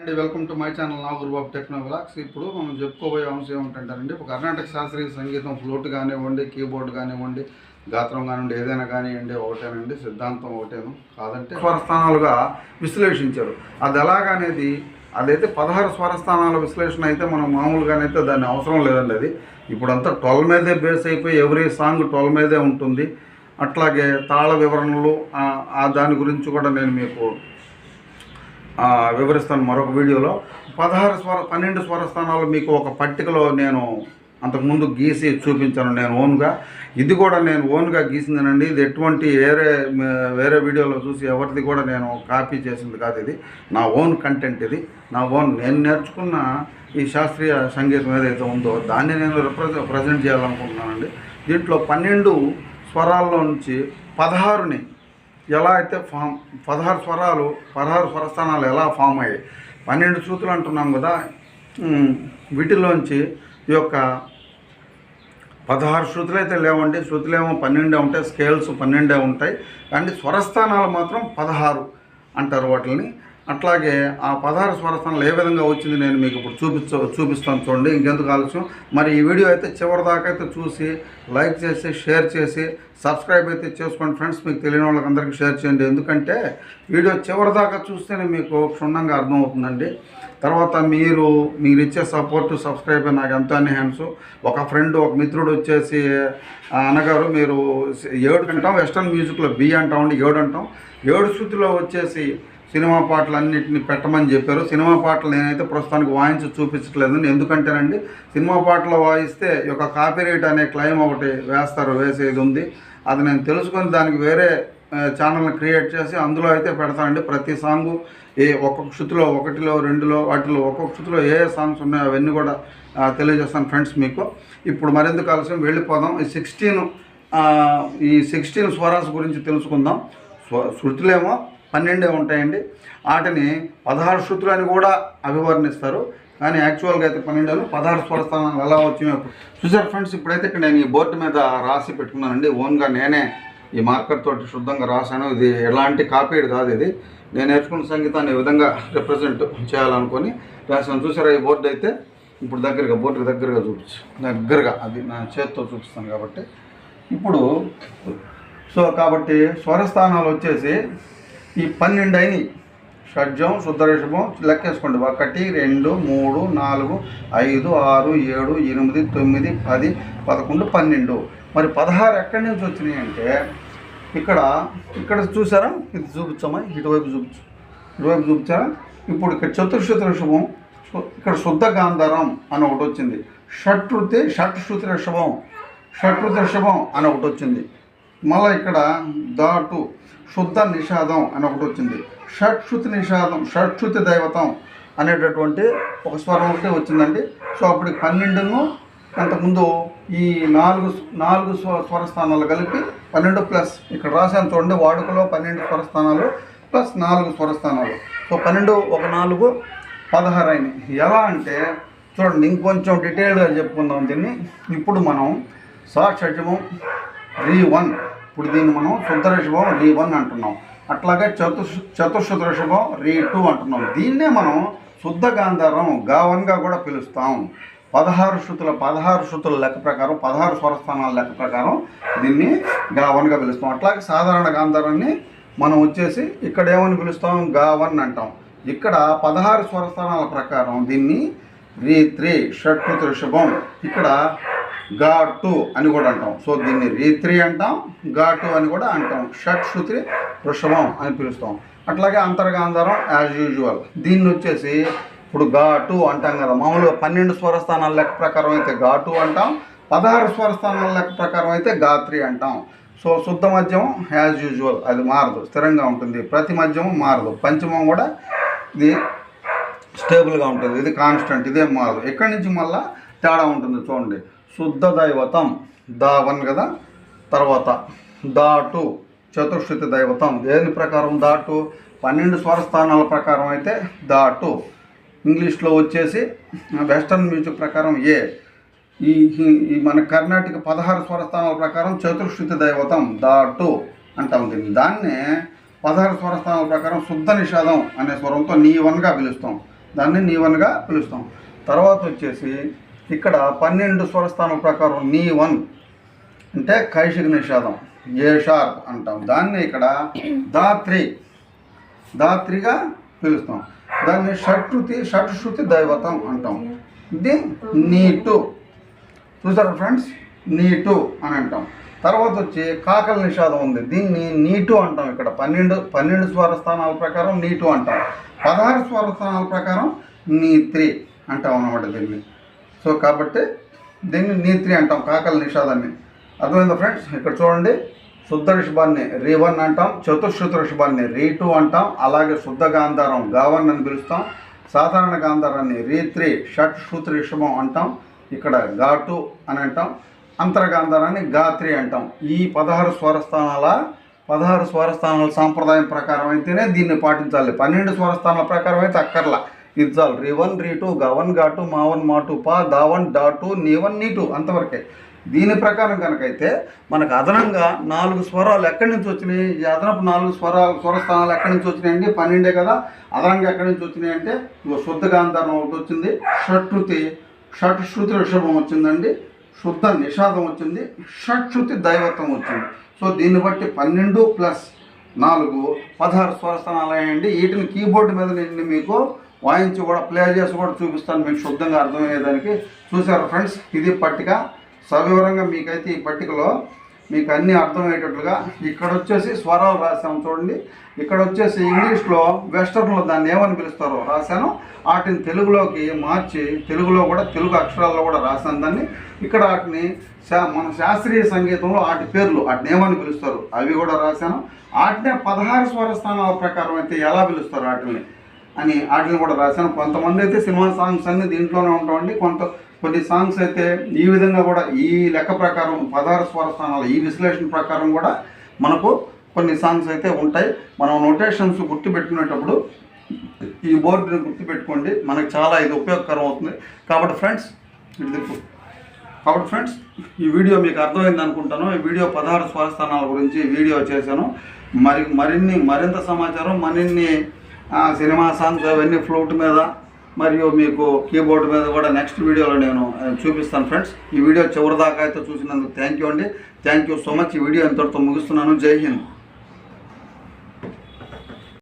అండి welcome to my channel నా Gurubabu techno blogs ఇప్పుడు మనం చెప్పుకోబోయే అంశం ఏమిటంటారండి ఒక కర్ణాటక శాస్త్రీయ సంగీతం ఫ్లూట్ కానివ్వండి కీబోర్డ్ కానివ్వండి గాత్రం కానివ్వండి ఏదైనా కానివ్వండి ఒకటేనండి సిద్ధాంతం ఒకటేను. కాదంటే స్వరస్థానాలుగా విశ్లేషించారు. అది ఎలాగనేది అదైతే పదహారు స్వరస్థానాల విశ్లేషణ అయితే మనం మామూలుగానైతే దాన్ని అవసరం లేదండి అది. ఇప్పుడంతా ట్వెల్వ్ మీదే బేస్ అయిపోయి ఎవ్రీ సాంగ్ ట్వెల్వ్ మీదే ఉంటుంది. అట్లాగే తాళ వివరణలు దాని గురించి కూడా నేను మీకు వివరిస్తాను మరొక వీడియోలో. పదహారు స్వర పన్నెండు స్వరస్థానాలు మీకు ఒక పట్టికలో నేను అంతకుముందు గీసి చూపించాను నేను ఓన్గా. ఇది కూడా నేను ఓన్గా గీసిందేనండి. ఇది ఎటువంటి వేరే వేరే వీడియోలో చూసి ఎవరిది కూడా నేను కాపీ చేసింది కాదు ఇది. నా ఓన్ కంటెంట్ ఇది. నా ఓన్ నేను నేర్చుకున్న ఈ శాస్త్రీయ సంగీతం ఏదైతే ఉందో దాన్ని నేను రిప్రజెంట్ ప్రజెంట్ చేయాలనుకుంటున్నానండి. దీంట్లో పన్నెండు స్వరాల్లో నుంచి పదహారుని ఎలా అయితే ఫామ్ పదహారు స్వరాలు పదహారు స్వరస్థానాలు ఎలా ఫామ్ అయ్యాయి? పన్నెండు శృతులు అంటున్నాం కదా. వీటిలోంచి ఈ యొక్క పదహారు శృతులు అయితే లేవండి. శృతులేమో పన్నెండే ఉంటాయి స్కేల్స్ పన్నెండే ఉంటాయి. కానీ స్వరస్థానాలు మాత్రం పదహారు అంటారు వాటిని అట్లాగే ఆ పదహారు స్వరస్థానాలు ఏ విధంగా వచ్చింది నేను మీకు ఇప్పుడు చూపించ చూపిస్తాను చూడండి. ఇంకెందుకు ఆలస్యం? మరి ఈ వీడియో అయితే చివరి దాకా అయితే చూసి లైక్ చేసి షేర్ చేసి సబ్స్క్రైబ్ అయితే చేసుకోండి ఫ్రెండ్స్. మీకు తెలియని వాళ్ళకి షేర్ చేయండి. ఎందుకంటే వీడియో చివరి దాకా చూస్తేనే మీకు క్షుణ్ణంగా అర్థమవుతుందండి. తర్వాత మీరు మీరు ఇచ్చే సపోర్ట్ సబ్స్క్రైబ్ నాకు ఎంతో హ్యాండ్స్ ఒక ఫ్రెండ్ ఒక మిత్రుడు వచ్చేసి అనగారు మీరు ఏడు అంటాం వెస్ట్రన్ మ్యూజిక్లో బి అంటామండి ఏడు అంటాం. ఏడు శృతిలో వచ్చేసి సినిమా పాటలు అన్నిటిని పెట్టమని చెప్పారు. సినిమా పాటలు నేనైతే ప్రస్తుతానికి వాయించి చూపించట్లేదు ఎందుకంటేనండి సినిమా పాటలు వాయిస్తే ఈ యొక్క కాపీరైట్ అనే క్లెయిమ్ ఒకటి వేస్తారు వేసేది ఉంది. అది నేను తెలుసుకొని దానికి వేరే ఛానల్ని క్రియేట్ చేసి అందులో అయితే పెడతానండి. ప్రతి సాంగు ఏ ఒక్కొక్క శృతిలో ఒకటిలో రెండులో వాటిలో ఒక్కొక్క శృతిలో ఏ ఏ సాంగ్స్ ఉన్నాయో అవన్నీ కూడా తెలియజేస్తాను ఫ్రెండ్స్ మీకు. ఇప్పుడు మరెందుకు ఆలస్యం? వెళ్ళిపోదాం. ఈ సిక్స్టీన్ ఈ సిక్స్టీన్ స్వరాస్ గురించి తెలుసుకుందాం. స్వ శృతులేమో పన్నెండే ఉంటాయండి. వాటిని పదహారు శృతులు అని కూడా అభివర్ణిస్తారు. కానీ యాక్చువల్గా అయితే పన్నెండు పదహారు స్వరస్థానాలు ఎలా వచ్చినాయో చూసారు ఫ్రెండ్స్ ఇప్పుడైతే ఇక్కడ నేను ఈ బోర్డు మీద రాసి పెట్టుకున్నానండి. ఓన్గా నేనే ఈ మార్కర్ తోటి శుద్ధంగా రాశాను. ఇది ఎలాంటి కాపీడ్ కాదు ఇది. నేను నేర్చుకున్న సంగీతాన్ని ఈ విధంగా రిప్రజెంట్ చేయాలనుకొని రాశాను. చూసారా ఈ బోర్డు అయితే? ఇప్పుడు దగ్గరగా బోర్డుకి దగ్గరగా చూపించు. దగ్గరగా అది నా చేతితో చూపిస్తాను కాబట్టి. ఇప్పుడు సో కాబట్టి స్వరస్థానాలు వచ్చేసి ఈ పన్నెండు అయినాయి. షడ్జం శుద్ధరేషభం లెక్కేసుకోండి. ఒకటి రెండు మూడు నాలుగు ఐదు ఆరు ఏడు ఎనిమిది తొమ్మిది పది పదకొండు పన్నెండు. మరి పదహారు ఎక్కడి నుంచి వచ్చినాయి అంటే ఇక్కడ ఇక్కడ చూసారా? ఇది చూపించమ్మా ఇటువైపు చూపించు. ఇటువైపు చూపించారా? ఇప్పుడు ఇక్కడ చతుర్శుతి ఇక్కడ శుద్ధ గాంధారం అని ఒకటి వచ్చింది. షట్ృతి షట్శృతి ఋషభం ఋషభం అని ఒకటి వచ్చింది. మళ్ళీ ఇక్కడ దాటు శుద్ధ నిషాదం అని ఒకటి వచ్చింది. షట్శృతి నిషాదం షట్శృతి దైవతం అనేటటువంటి ఒక స్వరం ఒకటి వచ్చిందండి. సో అప్పుడు పన్నెండును అంతకుముందు ఈ నాలుగు నాలుగు స్వ స్వరస్థానాలు కలిపి పన్నెండు ప్లస్ ఇక్కడ రాశాను చూడండి వాడుకలో పన్నెండు స్వరస్థానాలు ప్లస్ నాలుగు స్వరస్థానాలు. సో పన్నెండు ఒక నాలుగు పదహారు అయినాయి. ఎలా అంటే చూడండి ఇంకొంచెం డీటెయిల్గా చెప్పుకుందాం దీన్ని. ఇప్పుడు మనం సా షడ్జమం రీ వన్ ఇప్పుడు దీన్ని మనం శుద్ధ రీ వన్ అంటున్నాం. అట్లాగే చతు చతుర్శుద్ధ రీ టూ అంటున్నాం. దీన్నే మనం శుద్ధ గాంధారం గా వన్గా కూడా పిలుస్తాం. పదహారు శృతుల పదహారు శృతుల లెక్క ప్రకారం పదహారు స్వరస్థానాల లెక్క ప్రకారం దీన్ని గావన్గా పిలుస్తాం. అట్లాగే సాధారణ గాంధారాన్ని మనం వచ్చేసి ఇక్కడ ఏమని పిలుస్తాం? గా వన్ అంటాం. ఇక్కడ పదహారు స్వరస్థానాల ప్రకారం దీన్ని రీ త్రీ షట్ ఋషభం ఇక్కడ గా టూ అని కూడా అంటాం. సో దీన్ని రీ త్రీ అంటాం గా టూ అని కూడా అంటాం. షట్ శృతి వృషభం అని పిలుస్తాం. అట్లాగే అంతర్గాంధారం యాజ్ యూజువల్ దీన్ని వచ్చేసి ఇప్పుడు ఘాటు టూ అంటాం కదా. మామూలుగా పన్నెండు స్వరస్థానాల లెక్క ప్రకారం అయితే ఘాటు అంటాం. పదహారు స్వరస్థానాల లెక్క ప్రకారం అయితే గాత్రి అంటాం. సో శుద్ధ మద్యం యాజ్ యూజువల్ అది మారదు. స్థిరంగా ఉంటుంది. ప్రతి మధ్యమం మారదు. పంచమం కూడా ఇది స్టేబుల్గా ఉంటుంది. ఇది కాన్స్టెంట్ ఇదేం మారదు. ఎక్కడి నుంచి మళ్ళీ తేడా ఉంటుంది చూడండి. శుద్ధ దైవతం దా వన్ కదా? తర్వాత దాటు చతుర్శుతి దైవతం. దేని ప్రకారం దాటు పన్నెండు స్వరస్థానాల ప్రకారం అయితే దాటు ఇంగ్లీష్లో వచ్చేసి వెస్టర్న్ మ్యూజిక్ ప్రకారం ఏ. ఈ ఈ- మన కర్ణాటక పదహారు స్వరస్థానాల ప్రకారం చతుర్శుతి దైవతం దాటు అంటాం దీన్ని దాన్నే పదహారు స్వరస్థానాల ప్రకారం శుద్ధ నిషాదం అనే స్వరంతో నీ వన్గా పిలుస్తాం. దాన్ని నీ వన్గా పిలుస్తాం. తర్వాత వచ్చేసి ఇక్కడ పన్నెండు స్వరస్థానం ప్రకారం నీ వన్ అంటే కైషిక నిషేధం ఏ షార్ప్ అంటాం. దాన్ని ఇక్కడ దాత్రి దాత్రిగా పిలుస్తాం. దాన్ని షట్రుతి షట్శ్రుతి దైవతం అంటాం. ఇది నీటు. చూసారా ఫ్రెండ్స్? నీటు అని అంటాం. తర్వాత వచ్చి కాకల నిషాదం ఉంది. దీన్ని నీటు అంటాం ఇక్కడ. పన్నెండు పన్నెండు స్వర స్థానాల ప్రకారం నీటు అంటాం. పదహారు స్వర స్థానాల ప్రకారం నీత్రి అంటాం అన్నమాట దీన్ని. సో కాబట్టి దీన్ని నీత్రి అంటాం కాకల నిషాదాన్ని. అర్థమైందా ఫ్రెండ్స్? ఇక్కడ చూడండి శుద్ధ ఋషభాన్ని రీవన్ అంటాం చతుశ్రుత ఋషభాన్ని టూ అంటాం అలాగే శుద్ధ గాంధారం గావన్ అని పిలుస్తాం సాధారణ గాంధారాన్ని రీ త్రీ షట్ శృత ఋషభం అంటాం ఇక్కడ ఘాటు అని అంటాం అంతర్గాంధారాన్ని గాత్రి అంటాం. ఈ పదహారు స్వరస్థానాల పదహారు స్వరస్థానాల సాంప్రదాయం ప్రకారం అయితేనే దీన్ని పాటించాలి. పన్నెండు స్వరస్థానాల ప్రకారం అయితే అక్కర్లా. ఇది చాలు రీవన్ రీటు గవన్ ఘాటు మావన్ మాటు పా దావన్ డాటు నీవన్ నీటు అంతవరకే. దీని ప్రకారం కనుకైతే మనకు అదనంగా నాలుగు స్వరాలు ఎక్కడి నుంచి వచ్చినాయి? ఈ అదనపు నాలుగు స్వరాలు స్వరస్థానాలు ఎక్కడి నుంచి వచ్చినాయండి? పన్నెండే కదా. అదనంగా ఎక్కడి నుంచి వచ్చినాయి అంటే శుద్ధ గాంధారం ఒకటి వచ్చింది. షట్ృతి షట్శ్రుతి ఋషభం వచ్చిందండి. శుద్ధ నిషాదం వచ్చింది. షట్శ్రుతి దైవత్వం వచ్చింది. సో దీన్ని బట్టి పన్నెండు ప్లస్ నాలుగు పదహారు స్వరస్థానాలు అయ్యండి వీటిని కీబోర్డు మీద నేను మీకు వాయించి కూడా ప్లే చేసి కూడా చూపిస్తాను మీకు శుద్ధంగా అర్థమయ్యేదానికి. చూసారు ఫ్రెండ్స్ ఇది పట్టిక. సవివరంగా మీకైతే ఈ పట్టికలో మీకు అన్నీ అర్థమయ్యేటట్లుగా ఇక్కడ వచ్చేసి స్వరాలు రాశాము చూడండి. ఇక్కడ వచ్చేసి ఇంగ్లీష్లో వెస్టర్న్లో దాన్ని ఏమని పిలుస్తారో రాశాను. వాటిని తెలుగులోకి మార్చి తెలుగులో కూడా తెలుగు అక్షరాల్లో కూడా రాశాను దాన్ని. ఇక్కడ వాటిని శా మన శాస్త్రీయ సంగీతంలో వాటి పేర్లు వాటిని ఏమని పిలుస్తారు అవి కూడా రాశాను. వాటినే పదహారు స్వరస్థానాల ప్రకారం అయితే ఎలా పిలుస్తారు వాటిని? అని వాటిని కూడా రాశాను. కొంతమంది అయితే సినిమా సాంగ్స్ అన్ని దీంట్లోనే ఉంటామండి. కొంత కొన్ని సాంగ్స్ అయితే ఈ విధంగా కూడా ఈ లెక్క ప్రకారం పదహారు స్వరస్థానాలు ఈ విశ్లేషణ ప్రకారం కూడా మనకు కొన్ని సాంగ్స్ అయితే ఉంటాయి. మనం నోటేషన్స్ గుర్తుపెట్టుకునేటప్పుడు ఈ బోర్డుని గుర్తుపెట్టుకోండి. మనకు చాలా ఇది ఉపయోగకరం అవుతుంది. కాబట్టి ఫ్రెండ్స్ ఇటు కాబట్టి ఫ్రెండ్స్ ఈ వీడియో మీకు అర్థమైంది అనుకుంటాను. ఈ వీడియో పదహారు స్వరస్థానాల గురించి వీడియో చేశాను. మరి మరిన్ని మరింత సమాచారం మరిన్ని సినిమా సాంగ్స్ అవన్నీ ఫ్లూట్ మీద మరియు మీకు కీబోర్డ్ మీద కూడా నెక్స్ట్ వీడియోలో నేను చూపిస్తాను ఫ్రెండ్స్. ఈ వీడియో చివరి దాకా అయితే చూసినందుకు థ్యాంక్ యూ అండి. Thank you so much. ఈ వీడియో ఇంతటితో ముగిస్తున్నాను. జై హింద్.